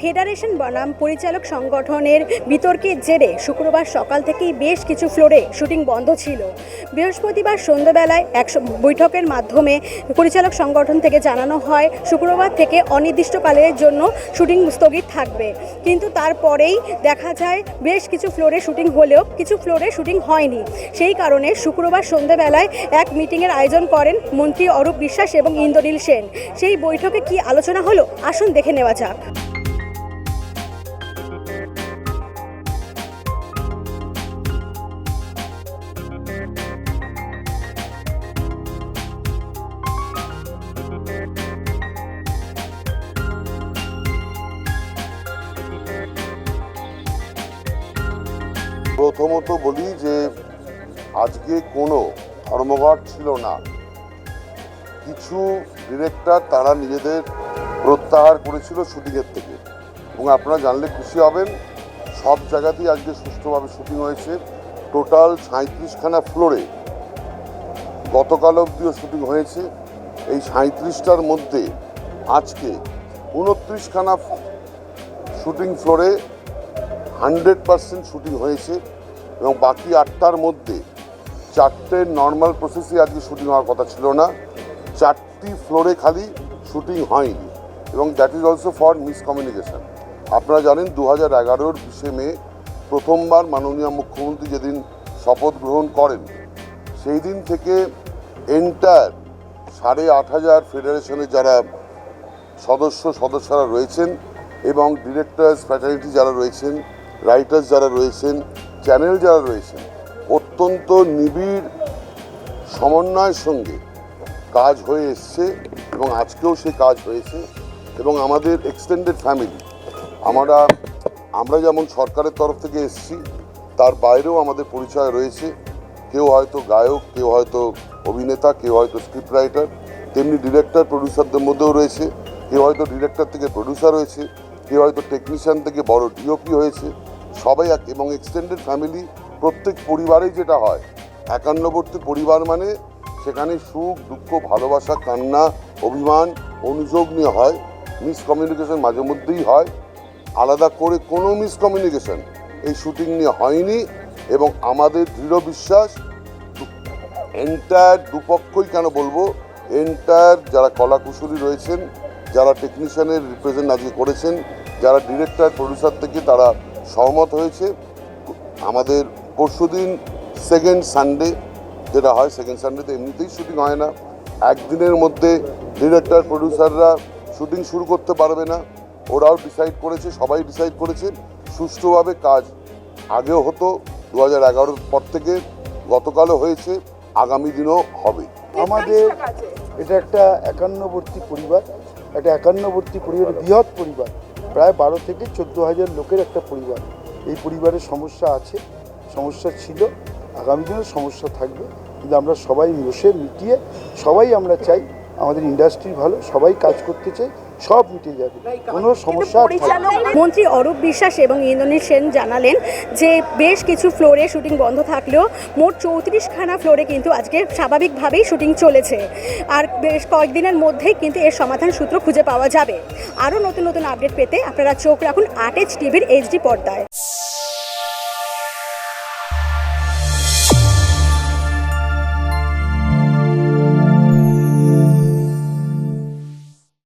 Federation বনাম পরিচালক সংগঠনের বিতর্কের জেরে শুক্রবার সকাল থেকেই বেশ কিছু ফ্লোরে শুটিং বন্ধ ছিল। বৃহস্পতিবার সন্ধ্যাবেলায় এক বৈঠকের মাধ্যমে পরিচালক সংগঠন থেকে জানানো হয়, শুক্রবার থেকে অনির্দিষ্টকালের জন্য শুটিং স্থগিত থাকবে। কিন্তু তারপরেই দেখা যায়, বেশ কিছু ফ্লোরে শুটিং হলেও কিছু ফ্লোরে শুটিং হয়নি। সেই কারণে শুক্রবার সন্ধ্যাবেলায় এক মিটিংয়ের আয়োজন করেন মন্ত্রী অরূপ বিশ্বাস এবং ইন্দ্রনীল সেন। সেই বৈঠকে কি আলোচনা হলো? আসুন দেখে নেওয়া যাক। প্রথমত বলি যে আজকে কোনো ধর্মঘট ছিল না। কিছু ডিরেক্টর তারা নিজেদের প্রত্যাহার করেছিল শুটিংয়ের থেকে। এবং আপনারা জানলে খুশি হবেন, সব জায়গাতেই আজকে সুষ্ঠুভাবে শুটিং হয়েছে। টোটাল সাঁত্রিশখানা ফ্লোরে গতকাল অবধিও শুটিং হয়েছে। এই সাঁত্রিশটার মধ্যে আজকে উনত্রিশখানা শুটিং ফ্লোরে হান্ড্রেড পার্সেন্ট শুটিং হয়েছে। এবং বাকি আটটার মধ্যে চারটে নর্মাল প্রসেসে আজকে শুটিং হওয়ার কথা ছিল না। চারটি ফ্লোরে খালি শুটিং হয়নি এবং that is also for miscommunication আপনারা জানেন দু হাজার এগারোর বিশে মে প্রথমবার মাননীয় মুখ্যমন্ত্রী যেদিন শপথ গ্রহণ করেন, সেই দিন থেকে এন্টায়ার সাড়ে আট হাজার ফেডারেশনের যারা সদস্য, সদস্যরা রয়েছেন এবং ডিরেক্টর্স ফ্যাটালিটি যারা রয়েছেন রাইটার্স যারা রয়েছেন চ্যানেল যারা রয়েছেন, অত্যন্ত নিবিড় সমন্বয়ের সঙ্গে কাজ হয়ে এসছে এবং আজকেও সে কাজ হয়েছে এবং আমাদের এক্সটেন্ডেড ফ্যামিলি আমরা আমরা যেমন সরকারের তরফ থেকে এসছি, তার বাইরেও আমাদের পরিচয় রয়েছে। কেউ হয়তো গায়ক, কেউ হয়তো অভিনেতা, কেউ হয়তো স্ক্রিপ্ট রাইটার তেমনি ডিরেক্টর প্রডিউসারদের মধ্যেও রয়েছে। কেউ হয়তো ডিরেক্টর থেকে প্রডিউসার হয়েছে, কেউ হয়তো টেকনিশিয়ান থেকে বড় ডিওপি হয়েছে। সবাই এক, এবং এক্সটেন্ডেড ফ্যামিলি প্রত্যেক পরিবারেই যেটা হয়, একান্নবর্তী পরিবার মানে সেখানে সুখ, দুঃখ, ভালোবাসা, কান্না, অভিমান, অনুযোগ নিয়ে হয় মিসকমিউনিকেশন মাঝে মধ্যেই হয়, আলাদা করে কোনো মিসকমিউনিকেশন এই শুটিং নিয়ে হয়নি, এবং আমাদের দৃঢ় বিশ্বাস এন্টায়ার দুপক্ষই কেন বলব এন্টায়ার যারা কলাকুশলী রয়েছেন, যারা টেকনিশিয়ানের রিপ্রেজেন্ট আজকে করেছেন, যারা ডিরেক্টর প্রডিউসার থেকে তারা সহমত হয়েছে। আমাদের পরশুদিন সেকেন্ড সানডে যেটা হয় সেকেন্ড সানডেতে এমনিতেই শুটিং হয় না। একদিনের মধ্যে ডিরেক্টর প্রডিউসাররা শুটিং শুরু করতে পারবে না। ওরাও ডিসাইড করেছে সবাই ডিসাইড করেছে সুষ্ঠুভাবে কাজ। আগেও হতো দু হাজার এগারোর পর থেকে গতকালও হয়েছে আগামী দিনও হবে। আমাদের এটা একটা একান্নবর্তী পরিবার একটা একান্নবর্তী পরিবার বৃহৎ পরিবার। প্রায় বারো থেকে চোদ্দ হাজার লোকের একটা পরিবার। এই পরিবারের সমস্যা আছে, সমস্যা ছিল, আগামী দিনেও সমস্যা থাকবে। কিন্তু আমরা সবাই বসে মিটিয়ে সবাই আমরা চাই আমাদের ইন্ডাস্ট্রি ভালো, সবাই কাজ করতে চাই সব মিটে যাবে। কোনো সমস্যা। মন্ত্রী অরূপ বিশ্বাস এবং ইন্দ্রনীল সেন জানালেন যে বেশ কিছু ফ্লোরে শুটিং বন্ধ থাকলেও মোট চৌত্রিশখানা ফ্লোরে কিন্তু আজকে স্বাভাবিকভাবেই শুটিং চলেছে। আর বেশ কয়েকদিনের মধ্যেই কিন্তু এর সমাধান সূত্র খুঁজে পাওয়া যাবে। আরও নতুন নতুন আপডেট পেতে আপনারা চোখ রাখুন আট এইচ টিভির এইচডি পর্দায়।